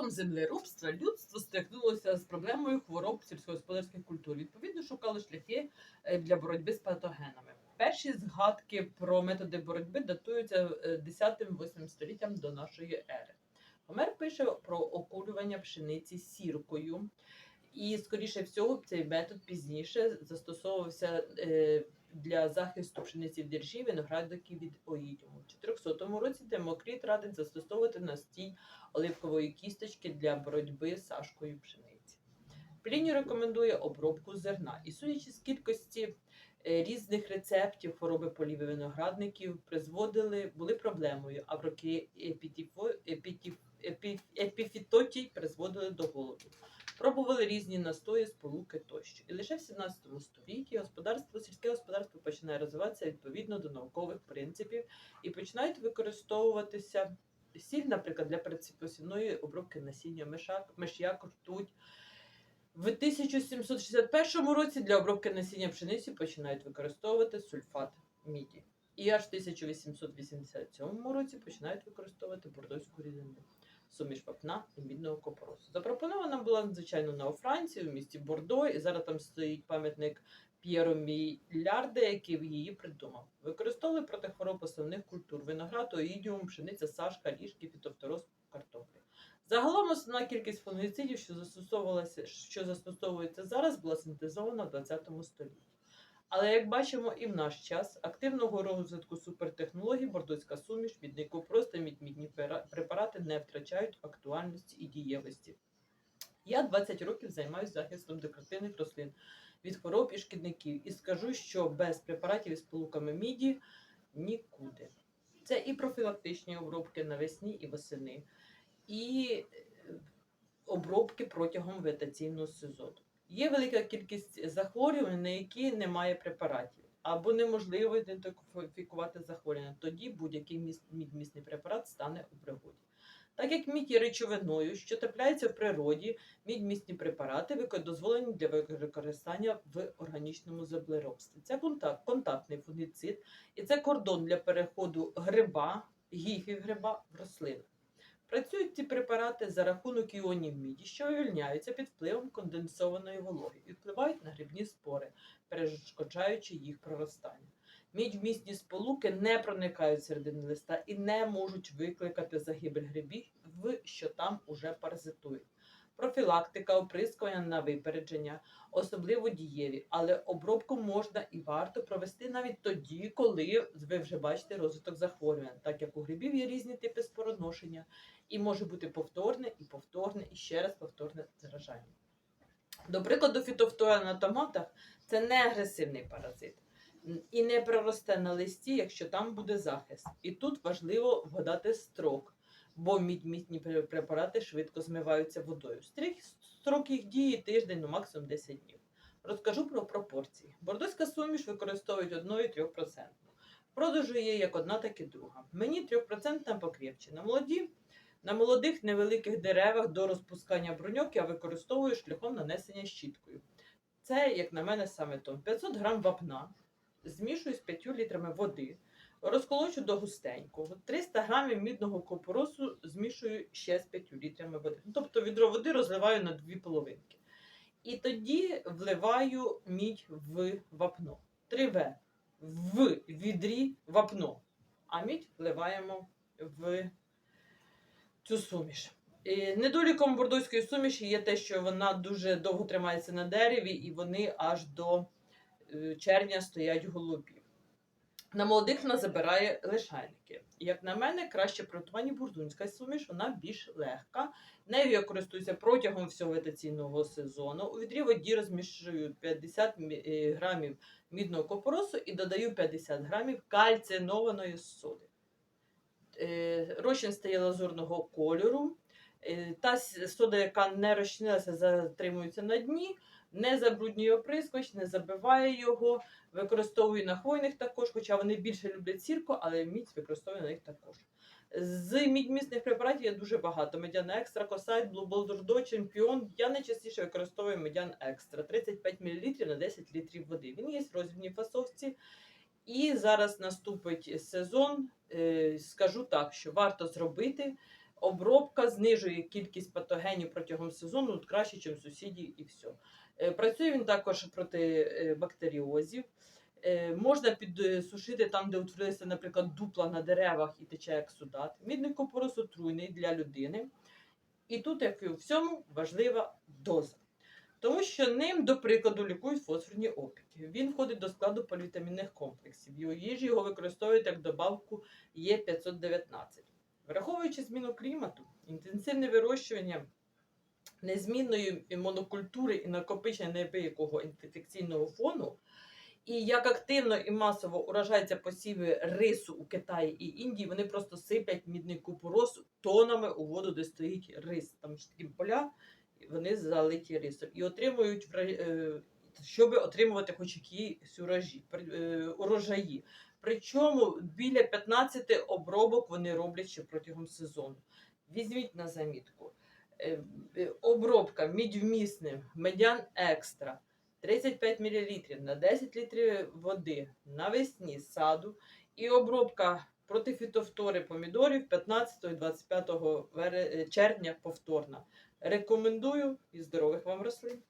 початком землеробства людство стикнулося з проблемою хвороб сільськогосподарських культур. Відповідно, шукало шляхи е, для боротьби з патогенами. Перші згадки про методи боротьби датуються 10-8 століттям до нашої ери. Гомер пише про окулювання пшениці сіркою, і, скоріше всього, цей метод пізніше застосовувався е, для захисту пшениці в держі виноградників від оїдіуму. У 400 році Демокріт радить застосовувати настій оливкової кісточки для боротьби з сашкою пшениці. Пліній рекомендує обробку зерна. І судячи з кількості е, різних рецептів хвороби поліви виноградників, призводили, були проблемою, а в роки епітіфо, епітіф, епі, епіфітотій призводили до голоду. Пробували різні настої, сполуки тощо. І лише в 17 столітті господарство, сільське господарство починає розвиватися відповідно до наукових принципів і починають використовуватися сіль, наприклад, для передпосівної обробки насіння мешак, мешяк, ртуть. В 1761 році для обробки насіння пшениці починають використовувати сульфат міді. І аж в 1887 році починають використовувати бордоську рідину, суміш вапна і мідного копоросу. Запропонована була надзвичайно на Франції, у місті Бордо, і зараз там стоїть пам'ятник П'єро Мілярде, який її придумав. Використовували проти хвороб основних культур: виноград, оїдіум, пшениця, сашка, ріжки, фітофтороз, картоплі. Загалом основна кількість фунгіцидів, що застосовувалася, що застосовується зараз, була синтезована в 20 столітті. Але як бачимо, і в наш час активного розвитку супертехнологій бордоська суміш, мідний купрос та мідні препарати не втрачають актуальності і дієвості. Я 20 років займаюся захистом декоративних рослин від хвороб і шкідників і скажу, що без препаратів із сполуками міді нікуди. Це і профілактичні обробки навесні і восени, і е, обробки протягом вегетаційного сезону. Є велика кількість захворювань, на які немає препаратів, або неможливо ідентифікувати захворювання. Тоді будь-який мідмісний препарат стане у пригоді. Так як мідь є речовиною, що трапляється в природі, мідмісні препарати дозволені для використання в органічному землеробстві. Це контакт, контактний фунгіцид і це кордон для переходу гриба, гіфів гриба в рослину. Працюють ці препарати за рахунок іонів міді, що вивільняються під впливом конденсованої вологи і впливають на грибні спори, перешкоджаючи їх проростання. Мідь-вмісні сполуки не проникають середини листа і не можуть викликати загибель грибів, що там уже паразитують. Профілактика, оприскування на випередження особливо дієві, але обробку можна і варто провести навіть тоді, коли ви вже бачите розвиток захворювань, так як у грибів є різні типи спороношення, і може бути повторне, і повторне, і ще раз повторне заражання. До прикладу, фітофтора на томатах це не агресивний паразит і не проросте на листі, якщо там буде захист. І тут важливо вгадати строк, бо мідмісні препарати швидко змиваються водою. Строк їх дії тиждень, ну максимум 10 днів. Розкажу про пропорції. Бордоська суміш використовують 1-3%. Продажу є як одна, так і друга. Мені 3% покріпче. На молоді, на молодих невеликих деревах до розпускання бруньок я використовую шляхом нанесення щіткою. Це, як на мене, саме то. 500 грам вапна змішую з 5 літрами води, розколочу до густенького. 300 грамів мідного купоросу змішую ще з 5 літрами води. Ну, Тобто відро води розливаю на дві половинки. І тоді вливаю мідь в вапно. 3В. В відрі вапно. А мідь вливаємо в цю суміш. І недоліком бордоської суміші є те, що вона дуже довго тримається на дереві, і вони аж до е, червня стоять голубі. На молодих вона забирає лишайники. Як на мене, краще приготування бурдунська суміш, вона більш легка. Нею я користуюся протягом всього вегетаційного сезону. У відрі воді розмішую 50 е, грамів мідного копоросу і додаю 50 грамів кальцинованої соди. Е, Розчин стає лазурного кольору. Е, Та сода, яка не розчинилася, затримується на дні, не забруднює оприскувач, не забиває його. Використовую на хвойних також, хоча вони більше люблять сірку, але мідь використовую на них також. З мідьмісних препаратів є дуже багато. Медян екстра, косайт, блуболдурдо, чемпіон. Я найчастіше використовую медян екстра 35 мл на 10 літрів води. Він є в розмірній фасовці. І зараз наступить сезон. Е, Скажу так, що варто зробити Обробка знижує кількість патогенів протягом сезону краще, ніж сусідів, і все. Е, Працює він також проти е, бактеріозів. Е, Можна підсушити там, де утворилися, наприклад, дупла на деревах і тече ексудат. Мідний купорос отруйний для людини. І тут, як і у всьому, важлива доза. Тому що ним, до прикладу, лікують фосфорні опіки. Він входить до складу полівітамінних комплексів. У їжі його використовують як добавку Є519. Враховуючи зміну клімату, інтенсивне вирощування незмінної монокультури і накопичення неабиякого інфекційного фону, і як активно і масово уражаються посіви рису у Китаї і Індії, вони просто сиплять мідний купорос тонами у воду, де стоїть рис. Там ж такі поля, вони залиті рисом. І отримують, е, щоб отримувати хоч якісь уражі, е, урожаї. Причому біля 15 обробок вони роблять ще протягом сезону. Візьміть на замітку. Е, е, Обробка мідьвмісним, медян екстра 35 мл на 10 літрів води навесні з саду і обробка проти фітофтори помідорів 15-25 е, червня повторна. Рекомендую і здорових вам рослин.